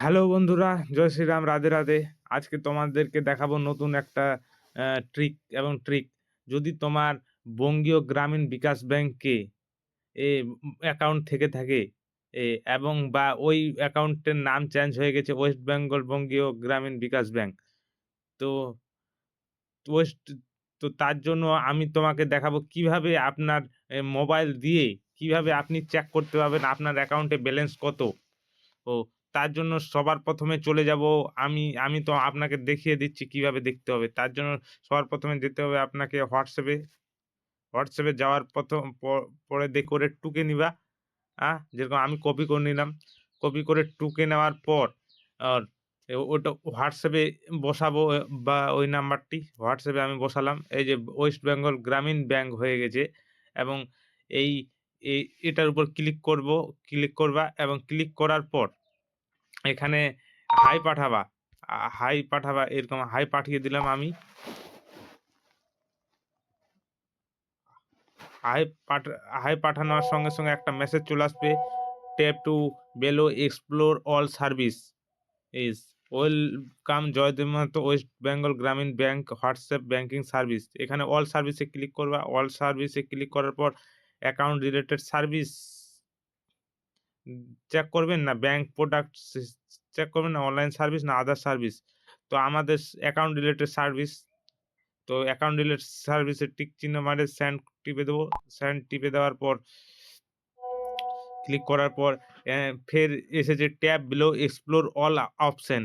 Hello বন্ধুরা, জয় শ্রীরাম, রাধে রাধে। আজকে তোমাদেরকে দেখাবো নতুন একটা ট্রিক এবং ট্রিক যদি তোমার বঙ্গীয় গ্রামীণ বিকাশ ব্যাংকে এ অ্যাকাউন্ট থেকে থাকে, এ, এবং বা ওই অ্যাকাউন্টের নাম চেঞ্জ হয়ে গেছে ওয়েস্ট বেঙ্গল বঙ্গীয় গ্রামীণ বিকাশ ব্যাংক, তো ওয়েস্ট তো তার জন্য আমি তোমাকে দেখাবো কীভাবে আপনার মোবাইল দিয়ে কীভাবে আপনি চেক করতে পারবেন আপনার অ্যাকাউন্টে ব্যালেন্স কত। ও তার জন্য সবার প্রথমে চলে যাব। আমি আমি তো আপনাকে দেখিয়ে দিচ্ছি কীভাবে দেখতে হবে। তার জন্য সবার প্রথমে যেতে হবে আপনাকে হোয়াটসঅ্যাপে হোয়াটসঅ্যাপে যাওয়ার প্রথম পরে দে করে টুকে নিবা। হ্যাঁ যেরকম আমি কপি করে নিলাম। কপি করে টুকে নেওয়ার পর ওটা হোয়াটসঅ্যাপে বসাবো বা ওই নাম্বারটি। হোয়াটসঅ্যাপে আমি বসালাম। এই যে ওয়েস্ট বেঙ্গল গ্রামীণ ব্যাংক হয়ে গেছে এবং এই, এটার উপর ক্লিক করব। ক্লিক করবা এবং ক্লিক করার পর এখানে হাই পাঠাবা। হাই পাঠাবা এরকম হাই পাঠিয়ে দিলাম আমি। হাই পাঠ, হাই পাঠানোর সঙ্গে সঙ্গে একটা মেসেজ চলে আসবে। Tap to below explore all service is welcome Joydeb Mahato West Bengal Gramin bank WhatsApp banking service এখানে অল সার্ভিসে ক্লিক করবা। অল সার্ভিসে ক্লিক করার পর অ্যাকাউন্ট রিলেটেড সার্ভিস চেক করবেন না ব্যাংক প্রোডাক্ট চেক করবেন না অনলাইন সার্ভিস না আদার সার্ভিস তো আমাদের অ্যাকাউন্ট রিলেটেড সার্ভিস তো অ্যাকাউন্ট রিলেটেড সার্ভিসে টিক চিহ্ন মারে স্যান্ড টিপে দেবো স্যান্ড টিপে দেওয়ার পর ক্লিক করার পর ফের এসেছে tap below explore all option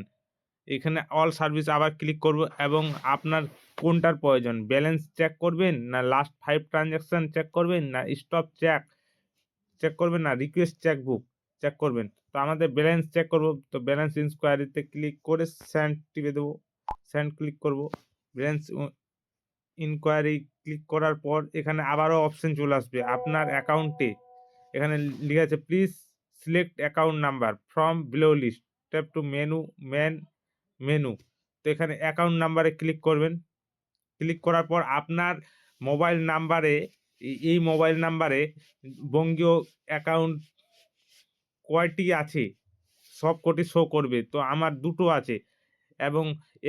এখানে অল সার্ভিস আবার ক্লিক করব এবং আপনার কোনটার প্রয়োজন? ব্যালেন্স চেক করবেন না লাস্ট ফাইভ ট্রানজ্যাকশন চেক করবেন না স্টপ চেক চেক করবেন না রিকোয়েস্ট চেক বুক চেক করবেন। তো আমাদের ব্যালেন্স চেক করব, তো ব্যালেন্স ইনকোয়ারিতে ক্লিক করে স্যান্ড টিপে দেবো। স্যান্ড ক্লিক করব। ব্যালেন্স ইনকোয়ারি ক্লিক করার পর এখানে আবারও অপশন চলে আসবে, আপনার অ্যাকাউন্টে এখানে লিখে আছে please select account number from below list tap to menu main menu তো এখানে অ্যাকাউন্ট নাম্বারে ক্লিক করবেন। ক্লিক করার পর আপনার মোবাইল নাম্বারে এই- মোবাইল নাম্বারে বঙ্গীয় অ্যাকাউন্ট কয়টি আছে? সব কটি শো করবে। তো আমার দুটো আছে। এবং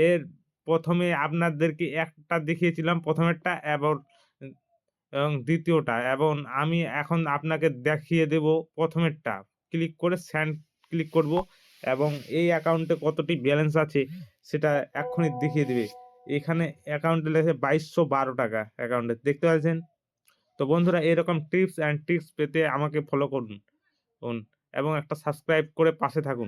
এর প্রথমে আপনাদেরকে একটা দেখিয়েছিলাম, প্রথমেরটা এবং এবং দ্বিতীয়টা। এবং আমি এখন আপনাকে দেখিয়ে দেব প্রথমেরটা। ক্লিক করে স্যান্ড ক্লিক করব। এবং এই অ্যাকাউন্টে কতটি ব্যালেন্স আছে, সেটা এক্ষুনি দেখিয়ে দেবে। এখানে অ্যাকাউন্টে লেখে বাইশশো বারো টাকা অ্যাকাউন্টে দেখতে পাচ্ছেন? তো বন্ধুরা, এরকম টিপস অ্যান্ড ট্রিক্স পেতে আমাকে ফলো করুন। এবং একটা সাবস্ক্রাইব করে পাশে থাকুন।